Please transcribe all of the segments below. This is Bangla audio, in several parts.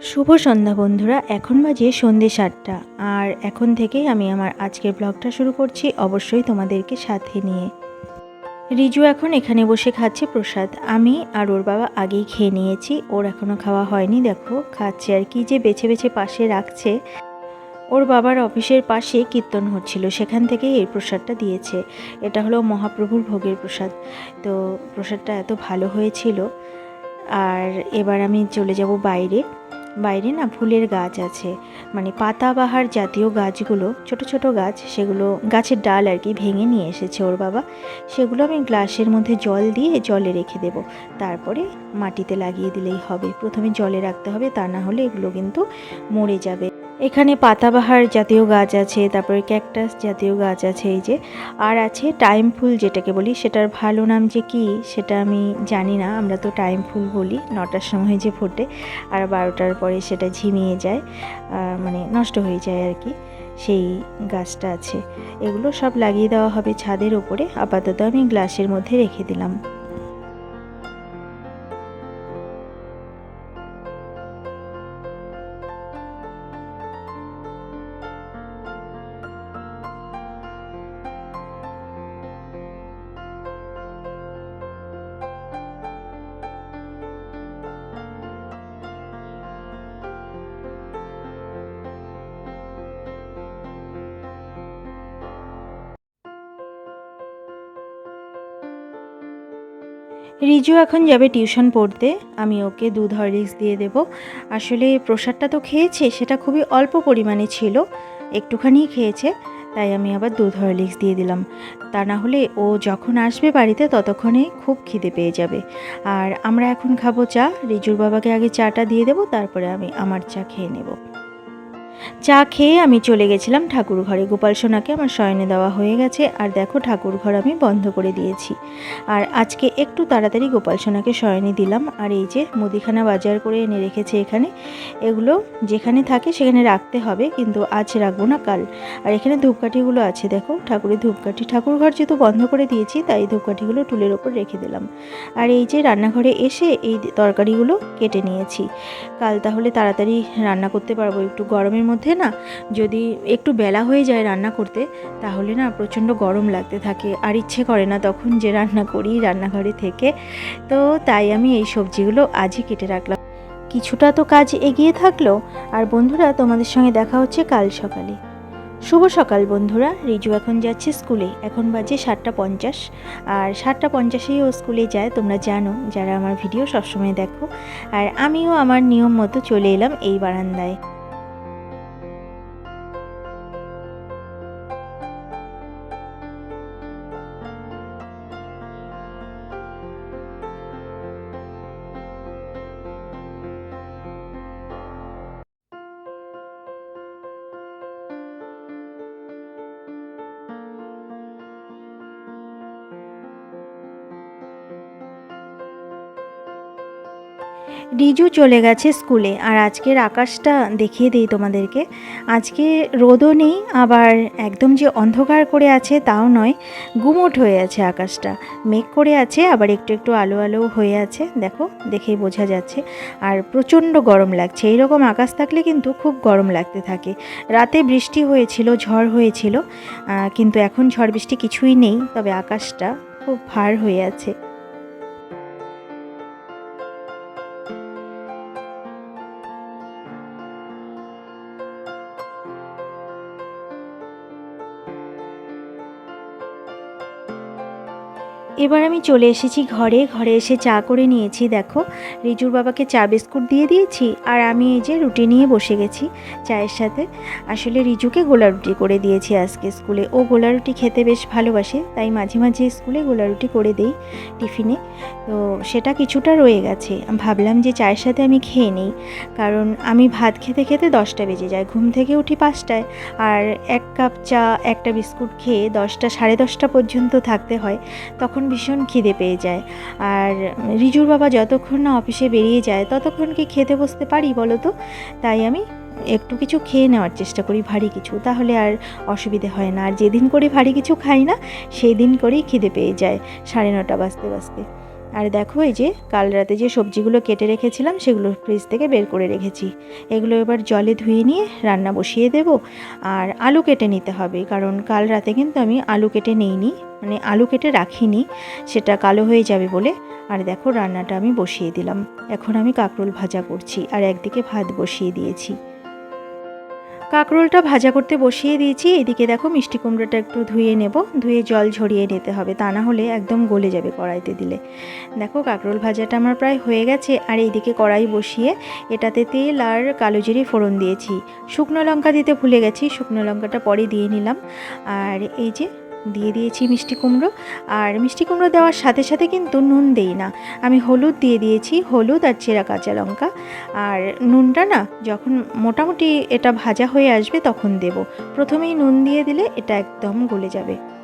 শুভ সন্ধ্যা বন্ধুরা, এখন বাজে সন্ধে সাতটা। আর এখন থেকেই আমি আমার আজকের ব্লগটা শুরু করছি অবশ্যই তোমাদেরকে সাথে নিয়ে। রিজু এখন এখানে বসে খাচ্ছে প্রসাদ। আমি আর ওর বাবা আগেই খেয়ে নিয়েছি, ওর এখনও খাওয়া হয়নি, দেখো, খাচ্ছে আর কি যে বেছে বেছে পাশে রাখছে। ওর বাবার অফিসের পাশে কীর্তন হচ্ছিল, সেখান থেকেই এই প্রসাদটা দিয়েছে। এটা হলো মহাপ্রভুর ভোগের প্রসাদ। তো প্রসাদটা এত ভালো হয়েছিল। আর এবার আমি চলে যাব বাইরে। বাইরে না ফুলের গাছ আছে। মানে পাতাবাহার জাতীয় গাছগুলো, ছোট ছোট গাছ, সেগুলো গাছের ডাল আর কি ভেঙে নিয়ে এসেছে ওর বাবা। সেগুলো আমি গ্লাসের মধ্যে জল দিয়ে জলে রেখে দেব। তারপরে মাটিতে লাগিয়ে দিলেই হবে। প্রথমে জলে রাখতে হবে, তা না হলে এগুলো কিন্তু মরে যাবে। এখানে পাতাবাহার জাতীয় গাছ আছে, তারপরে ক্যাকটাস জাতীয় গাছ আছে এই যে, আর আছে টাইম ফুল যেটাকে বলি, সেটার ভালো নাম যে কি সেটা আমি জানি না, আমরা তো টাইম ফুল বলি নটার সময় যে ফোটে, আর বারোটার পরে সেটা ঝিমিয়ে যায় মানে নষ্ট হয়ে যায় আর কি, সেই গাছটা আছে। এগুলো সব লাগিয়ে দেওয়া হবে ছাদের ওপরে, আপাতত আমি গ্লাসের মধ্যে রেখে দিলাম। রিজু এখন যাবে টিউশন পড়তে, আমি ওকে দুধ হরলিক্স দিয়ে দেব। আসলে প্রসাদটা তো খেয়েছে, সেটা খুবই অল্প পরিমাণে ছিল, একটুখানি খেয়েছে, তাই আমি আবার দুধ হরলিক্স দিয়ে দিলাম। তা না হলে ও যখন আসবে বাড়িতে ততক্ষণে খুব খিদে পেয়ে যাবে। আর আমরা এখন খাব চা, রিজুর বাবাকে আগে চাটা দিয়ে দেবো, তারপরে আমি আমার চা খেয়ে নেব। চা খেয়ে আমি চলে গেছিলাম ঠাকুর ঘরে। গোপাল সোনাকে আমার শয়নে দেওয়া হয়ে গেছে। আর দেখো ঠাকুর ঘর আমি বন্ধ করে দিয়েছি। আর আজকে একটু তাড়াতাড়ি গোপাল সোনাকে শয়নে দিলাম। আর এই যে মুদিখানা বাজার করে এনে রেখেছে এখানে। এগুলো যেখানে থাকে সেখানে রাখতে হবে। কিন্তু আজ রাখব না, কাল। আর এখানে ধূপকাঠিগুলো আছে, দেখো। ঠাকুরের ধূপকাঠি। ঠাকুর ঘর যেহেতু বন্ধ করে দিয়েছি, তাই ধূপকাঠিগুলো টুলের ওপর রেখে দিলাম। আর এই যে রান্নাঘরে এসে এই তরকারিগুলো কেটে নিয়েছি। কাল তাহলে তাড়াতাড়ি রান্না করতে পারব। একটু গরমের মধ্যে না যদি একটু বেলা হয়ে যায় রান্না করতে, তাহলে না প্রচণ্ড গরম লাগতে থাকে আর ইচ্ছে করে না তখন যে রান্না করি রান্নাঘরে থেকে। তো তাই আমি এই সবজিগুলো আজই কেটে রাখলাম। কিছুটা তো কাজ এগিয়ে থাকল, আর বন্ধুরা তোমাদের সঙ্গে দেখা হচ্ছে কাল সকালে। শুভ সকাল বন্ধুরা, রিজু এখন যাচ্ছে স্কুলে, এখন বাজে সাতটা পঞ্চাশ। আর সাতটা পঞ্চাশেই ও স্কুলে যায়, তোমরা জানো, যারা আমার ভিডিও সবসময় দেখো। আর আমিও আমার নিয়ম মতো চলে এলাম এই বারান্দায়। রিজু চলে গেছে স্কুলে। আর আজকের আকাশটা দেখিয়ে দিই তোমাদেরকে। আজকে রোদও নেই, আবার একদম যে অন্ধকার করে আছে তাও নয়, গুমোট হয়ে আছে আকাশটা। মেঘ করে আছে, আবার একটু একটু আলো আলো হয়ে আছে। দেখো, দেখেই বোঝা যাচ্ছে। আর প্রচণ্ড গরম লাগছে। এইরকম আকাশ থাকলে কিন্তু খুব গরম লাগতে থাকে। রাতে বৃষ্টি হয়েছিল, ঝড় হয়েছিল কিন্তু এখন ঝড় বৃষ্টি কিছুই নেই, তবে আকাশটা খুব ভার হয়ে আছে। এবার আমি চলে এসেছি ঘরে। ঘরে এসে চা করে নিয়েছি, দেখো। রিজুর বাবাকে চা বিস্কুট দিয়ে দিয়েছি আর আমি এই যে রুটি নিয়ে বসে গেছি চায়ের সাথে। আসলে রিজুকে গোলা রুটি করে দিয়েছি আজকে স্কুলে। ও গোলা রুটি খেতে বেশ ভালোবাসে, তাই মাঝে মাঝে স্কুলে গোলা রুটি করে দেই টিফিনে। তো সেটা কিছুটা রয়ে গেছে। ভাবলাম যে চায়ের সাথে আমি খেয়ে নিই, কারণ আমি ভাত খেতে খেতে দশটা বেজে যায়। ঘুম থেকে উঠি পাঁচটায় আর এক কাপ চা, একটা বিস্কুট খেয়ে দশটা, সাড়ে দশটা পর্যন্ত থাকতে হয়। তখন ভীষণ খিদে পেয়ে যায়। আর রিজুর বাবা যতক্ষণ না অফিসে বেরিয়ে যায়, ততক্ষণ কি খেতে বসতে পারি বলো তো? তাই আমি একটু কিছু খেয়ে নেওয়ার চেষ্টা করি ভারী কিছু, তাহলে আর অসুবিধে হয় না। আর যেদিন করে ভারী কিছু খাই না সেই দিন করেই খিদে পেয়ে যায়, সাড়ে নটা বাজতে বাজতে। আর দেখো এই যে, কাল রাতে যে সবজিগুলো কেটে রেখেছিলাম, সেগুলো ফ্রিজ থেকে বের করে রেখেছি। এগুলো এবার জলে ধুয়ে নিয়ে রান্না বসিয়ে দেব। আর আলু কেটে নিতে হবে, কারণ কাল রাতে কিন্তু আমি আলু কেটে নিইনি মানে আলু কেটে রাখিনি, সেটা কালো হয়ে যাবে বলে। আর দেখো, রান্নাটা আমি বসিয়ে দিলাম। এখন আমি কাঁকরোল ভাজা করছি, আর একদিকে ভাত বসিয়ে দিয়েছি। কাঁকরোলটা ভাজা করতে বসিয়ে দিয়েছি। এদিকে দেখো মিষ্টি কুমড়োটা একটু ধুয়ে নেব। ধুয়ে জল ঝরিয়ে নিতে হবে। তা না হলে একদম গলে যাবে কড়াইতে দিলে। দেখো কাঁকরোল ভাজাটা আমার প্রায় হয়ে গেছে। আর এইদিকে কড়াই বসিয়ে এটাতে তেল আর কালো জিরে ফোড়ন দিয়েছি। শুকনো লঙ্কা দিতে ভুলে গেছি। শুকনো লঙ্কাটা পরে দিয়ে নিলাম। আর এই যে দিয়ে দিয়েছি মিষ্টি কুমড়ো। আর মিষ্টি কুমড়ো দেওয়ার সাথে সাথে কিন্তু নুন দেই না। আমি হলুদ দিয়ে দিয়েছি, হলুদ আর চেরা কাঁচা লঙ্কা। আর নুনটা না, যখন মোটামুটি এটা ভাজা হয়ে আসবে তখন দেব। প্রথমেই নুন দিয়ে দিলে এটা একদম গলে যাবে।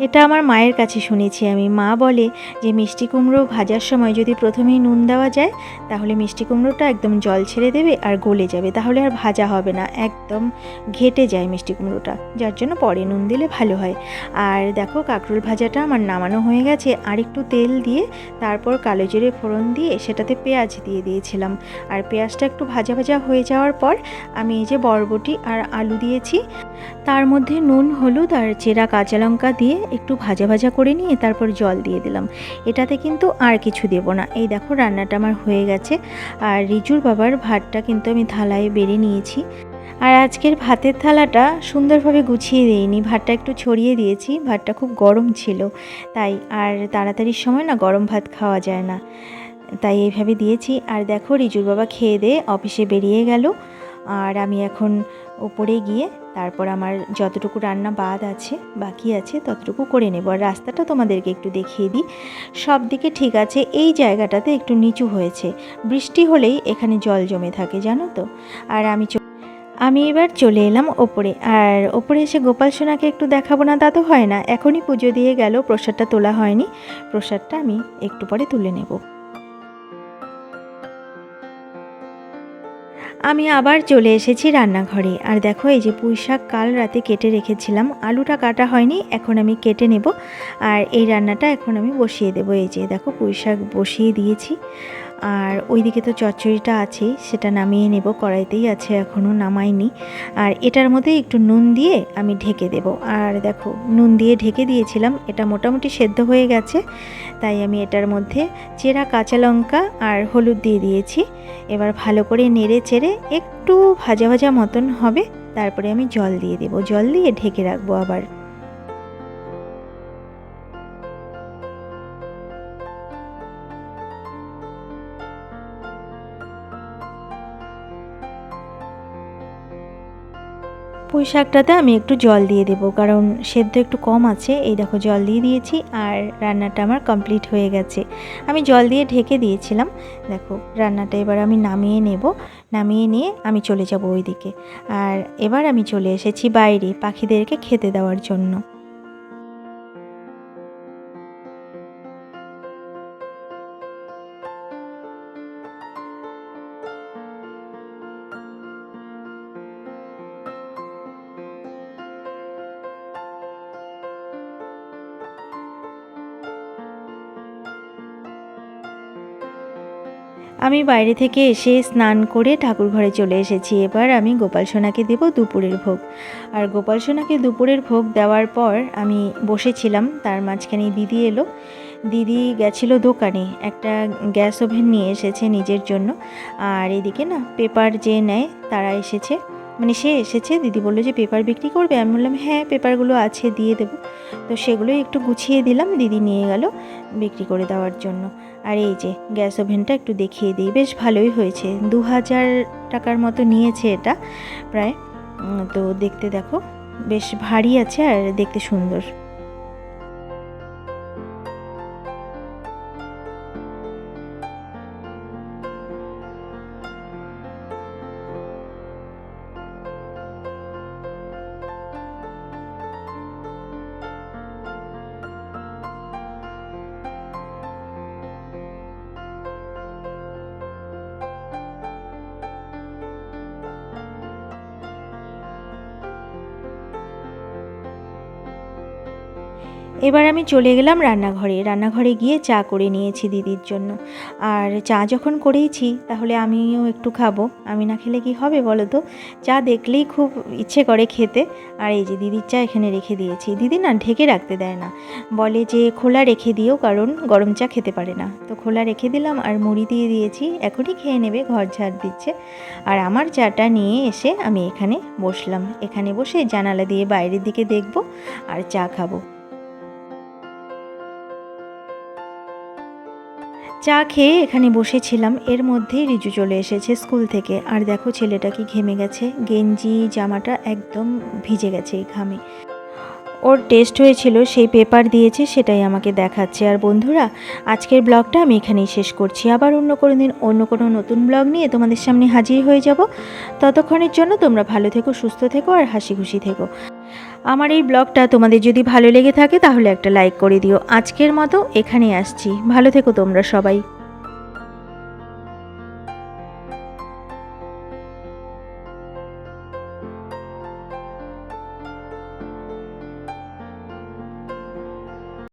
এটা আমার মায়ের কাছে শুনেছি। আমি, মা বলে যে, মিষ্টি কুমড়ো ভাজার সময় যদি প্রথমেই নুন দেওয়া যায়, তাহলে মিষ্টি কুমড়োটা একদম জল ছেড়ে দেবে আর গলে যাবে। তাহলে আর ভাজা হবে না, একদম ঘেটে যায় মিষ্টি কুমড়োটা। যার জন্য পরে নুন দিলে ভালো হয়। আর দেখো, কাঁকরোল ভাজাটা আমার নামানো হয়ে গেছে। আর একটু তেল দিয়ে, তারপর কালো জিরে ফোড়ন দিয়ে সেটাতে পেঁয়াজ দিয়ে দিয়েছিলাম। আর পেঁয়াজটা একটু ভাজা ভাজা হয়ে যাওয়ার পর আমি এই যে বরবটি আর আলু দিয়েছি। তার মধ্যে নুন, হলুদ আর চেরা কাঁচা লঙ্কা দিয়ে একটু ভাজা ভাজা করে নিয়ে তারপর জল দিয়ে দিলাম। এটাতে কিন্তু আর কিছু দেব না। এই দেখো রান্নাটা আমার হয়ে গেছে। আর রিজুর বাবার ভাতটা কিন্তু আমি থালায় বেড়ে নিয়েছি। আর আজকের ভাতের থালাটা সুন্দরভাবে গুছিয়ে দিইনি। ভাতটা একটু ছড়িয়ে দিয়েছি। ভাতটা খুব গরম ছিল। তাই আর তাড়াতাড়ির সময় না গরম ভাত খাওয়া যায় না। তাই এইভাবে দিয়েছি। আর দেখো রিজুর বাবা খেয়ে দিয়ে অফিসে বেরিয়ে গেল। আর আমি এখন ওপরে গিয়ে তারপর আমার যতটুকু রান্না বাদ আছে, বাকি আছে, ততটুকু করে নেব। আর রাস্তাটা তোমাদেরকে একটু দেখিয়ে দিই। সব দিকে ঠিক আছে, এই জায়গাটাতে একটু নিচু হয়েছে। বৃষ্টি হলেই এখানে জল জমে থাকে, জানো তো? আর আমি আমি এবার চলে এলাম ওপরে। আর ওপরে এসে গোপাল সোনাকে একটু দেখাবো না, তা তো হয় না। এখনই পুজো দিয়ে গেল, প্রসাদটা তোলা হয়নি। প্রসাদটা আমি একটু পরে তুলে নেব। আমি আবার চলে এসেছি রান্নাঘরে। আর দেখো, এই যে পুঁই শাক কাল রাতে কেটে রেখেছিলাম। আলুটা কাটা হয়নি, এখন আমি কেটে নেব। আর এই রান্নাটা এখন আমি বসিয়ে দেবো। এই যে দেখো, পুঁই শাক বসিয়ে দিয়েছি। আর ওইদিকে তো চচ্চড়িটা আছেই সেটা নামিয়ে নেব, কড়াইতেই আছে এখনও নামাইনি। আর এটার মধ্যে একটু নুন দিয়ে আমি ঢেকে দেব। আর দেখো, নুন দিয়ে ঢেকে দিয়েছিলাম, এটা মোটামুটি সেদ্ধ হয়ে গেছে, তাই আমি এটার মধ্যে চেরা কাঁচা লঙ্কা আর হলুদ দিয়ে দিয়েছি। এবার ভালো করে নেড়ে চেড়ে একটু ভাজা ভাজা মতন হবে, তারপরে আমি জল দিয়ে দেবো। জল দিয়ে ঢেকে রাখব আবার। পুঁই শাকটাতে আমি একটু জল দিয়ে দেবো, কারণ সেদ্ধ একটু কম আছে। এই দেখো, জল দিয়ে দিয়েছি আর রান্নাটা আমার কমপ্লিট হয়ে গেছে। আমি জল দিয়ে ঢেকে দিয়েছিলাম। দেখো, রান্নাটা এবার আমি নামিয়ে নেব। নামিয়ে নিয়ে আমি চলে যাব ওইদিকে। আর এবার আমি চলে এসেছি বাইরে পাখিদেরকে খেতে দেওয়ার জন্য। আমি বাইরে থেকে এসে স্নান করে ঠাকুর ঘরে চলে এসেছি। এবার আমি গোপাল সোনাকে দেব দুপুরের ভোগ। আর গোপাল সোনাকে দুপুরের ভোগ দেওয়ার পর আমি বসেছিলাম। তার মাঝখানে দিদি এলো। দিদি গেছিল দোকানে। একটা গ্যাস ওভেন নিয়ে এসেছে নিজের জন্য। আর এদিকে না, পেপার যে নেয়, তারা এসেছে। মানে সে এসেছে, দিদি বলল যে পেপার বিক্রি করবে। আমি বললাম হ্যাঁ পেপারগুলো আছে, দিয়ে দেবো। তো সেগুলোই একটু গুছিয়ে দিলাম, দিদি নিয়ে গেল বিক্রি করে দেওয়ার জন্য। আর এই যে গ্যাস ওভেনটা একটু দেখিয়ে দিই, বেশ ভালোই হয়েছে। দু হাজার টাকার মতো নিয়েছে এটা প্রায়। তো দেখতে দেখো, বেশ ভারী আছে আর দেখতে সুন্দর। এবার আমি চলে গেলাম রান্নাঘরে। রান্নাঘরে গিয়ে চা করে নিয়েছি দিদির জন্য। আর চা যখন করেইছি, তাহলে আমিও একটু খাব। আমি না খেলে কি হবে বলো তো? চা দেখলেই খুব ইচ্ছে করে খেতে। আর এই যে দিদির চা এখানে রেখে দিয়েছি। দিদি না ঢেকে রাখতে দেয় না। বলে যে, খোলা রেখে দিও, কারণ গরম চা খেতে পারে না। তো খোলা রেখে দিলাম আর মুড়ি দিয়ে দিয়েছি। এখনই খেয়ে নেবে, ঘর ঝাড় দিচ্ছে। আর আমার চাটা নিয়ে এসে আমি এখানে বসলাম। এখানে বসে জানালা দিয়ে বাইরের দিকে দেখব আর চা খাব। চা খেয়ে এখানে বসেছিলাম। এর মধ্যেই রিজু চলে এসেছে স্কুল থেকে। আর দেখো ছেলেটা কি ঘেমে গেছে। গেঞ্জি, জামাটা একদম ভিজে গেছে এই ঘামে। ওর টেস্ট হয়েছিল, সেই পেপার দিয়েছে, সেটাই আমাকে দেখাচ্ছে। আর বন্ধুরা, আজকের ব্লগটা আমি এখানেই শেষ করছি। আবার অন্য কোনো দিন, অন্য কোনো নতুন ব্লগ নিয়ে তোমাদের সামনে হাজির হয়ে যাব। ততক্ষণের জন্য তোমরা ভালো থেকো, সুস্থ থেকো, আর হাসি খুশি থেকো। আমার এই ব্লগটা তোমাদের যদি ভালো লেগে থাকে তাহলে একটা লাইক করে দিও। আজকের মতো এখানেই আসছি। ভালো থেকো তোমরা সবাই।